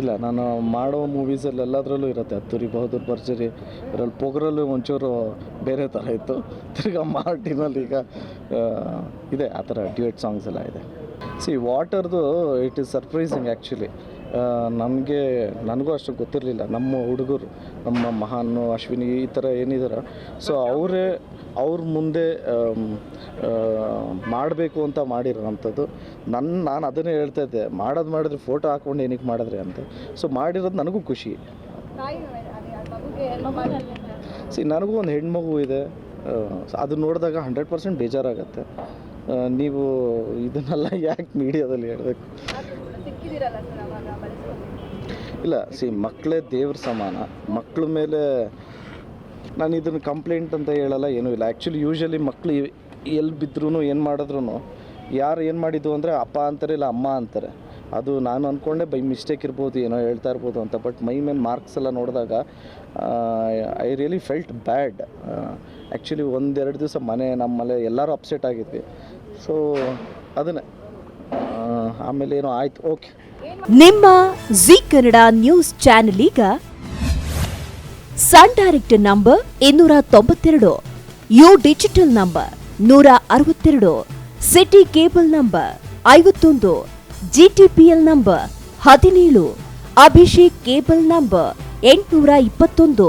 ಇಲ್ಲ, ನಾನು ಮಾಡೋ ಮೂವೀಸಲ್ಲಿ ಎಲ್ಲದರಲ್ಲೂ ಇರುತ್ತೆ. ತುರಿ ಬಹದ್ದೂರ್ ಭರ್ಜರಿ, ಇದರಲ್ಲಿ ಪೊಗರಲ್ಲೂ ಒಂಚೂರು ಬೇರೆ ಥರ ಇತ್ತು. ತಿರ್ಗಾ ಮಾರ್ಟಿನಲ್ಲಿ ಈಗ ಇದೆ, ಆ ಥರ ಡ್ಯೂಯೆಟ್ ಸಾಂಗ್ಸ್ ಎಲ್ಲ ಇದೆ. ಸಿ ವಾಟರ್ದು ಇಟ್ ಈಸ್ ಸರ್ಪ್ರೈಸಿಂಗ್ ಆ್ಯಕ್ಚುಲಿ ನನಗೆ, ನನಗೂ ಅಷ್ಟು ಗೊತ್ತಿರಲಿಲ್ಲ. ನಮ್ಮ ಹುಡುಗರು, ನಮ್ಮ ಮಹಾನು, ಅಶ್ವಿನಿ ಈ ಥರ ಏನಿದ್ದಾರೆ ಸೊ ಅವರೇ, ಅವ್ರ ಮುಂದೆ ಮಾಡಬೇಕು ಅಂತ ಮಾಡಿರೋಂಥದ್ದು. ನನ್ನ ನಾನು ಅದನ್ನೇ ಹೇಳ್ತಾ ಇದ್ದೆ. ಮಾಡೋದು ಮಾಡಿದ್ರೆ ಫೋಟೋ ಹಾಕ್ಕೊಂಡು ಏನಕ್ಕೆ ಮಾಡಿದ್ರೆ ಅಂತ. ಸೊ ಮಾಡಿರೋದು ನನಗೂ ಖುಷಿ. ಸಿ ನನಗೂ ಒಂದು ಹೆಣ್ಮಗು ಇದೆ. ಅದು ನೋಡಿದಾಗ ಹಂಡ್ರೆಡ್ ಪರ್ಸೆಂಟ್ ಬೇಜಾರಾಗತ್ತೆ. ನೀವು ಇದನ್ನೆಲ್ಲ ಯಾಕೆ ಮೀಡಿಯಾದಲ್ಲಿ ಹೇಳಬೇಕು? ಇಲ್ಲ ಸಿ ಮಕ್ಕಳೇ ದೇವ್ರ ಸಮಾನ. ಮಕ್ಕಳ ಮೇಲೆ ನಾನು ಇದನ್ನು ಕಂಪ್ಲೇಂಟ್ ಅಂತ ಹೇಳಲ್ಲ, ಏನೂ ಇಲ್ಲ. ಆ್ಯಕ್ಚುಲಿ ಯೂಶ್ವಲಿ ಮಕ್ಕಳು ಎಲ್ಲಿ ಬಿದ್ದರೂ ಏನು ಮಾಡಿದ್ರು ಯಾರು ಏನು ಮಾಡಿದ್ದು ಅಂದರೆ ಅಪ್ಪ ಅಂತಾರೆ ಇಲ್ಲ ಅಮ್ಮ ಅಂತಾರೆ. ಅದು ನಾನು ಅಂದ್ಕೊಂಡೆ ಬೈ ಮಿಸ್ಟೇಕ್ ಇರ್ಬೋದು, ಏನೋ ಹೇಳ್ತಾ ಇರ್ಬೋದು ಅಂತ. ಬಟ್ ಮೈ ಮೇಲೆ ಮಾರ್ಕ್ಸ್ ಎಲ್ಲ ನೋಡಿದಾಗ I really felt bad actually ಒಂದೆರಡು ದಿವಸ ಮನೆ ನಮ್ಮಲ್ಲೇ ಎಲ್ಲರೂ ಅಪ್ಸೆಟ್ ಆಗಿದ್ವಿ. ಸೊ ಅದನ್ನೇ. ಆಮೇಲೆ ಏನೋ ಆಯ್ತು. ಓಕೆ ನಿಮ್ಮ ಜಿ ಕನ್ನಡ ನ್ಯೂಸ್ ಚಾನೆಲ್ ಈಗ ಸನ್ ಡೈರೆಕ್ಟ್ ನಂಬರ್ ಇನ್ನೂರ ತೊಂಬತ್ತೆರಡು, ಯು ಡಿಜಿಟಲ್ ನಂಬರ್ ನೂರ ಅರವತ್ತೆರಡು, ಸಿಟಿ ಕೇಬಲ್ ನಂಬರ್ ಐವತ್ತೊಂದು, ಜಿಟಿಪಿಎಲ್ ನಂಬರ್ ಹದಿನೇಳು, ಅಭಿಷೇಕ್ ಕೇಬಲ್ ನಂಬರ್ ಎಂಟುನೂರ ಇಪ್ಪತ್ತೊಂದು.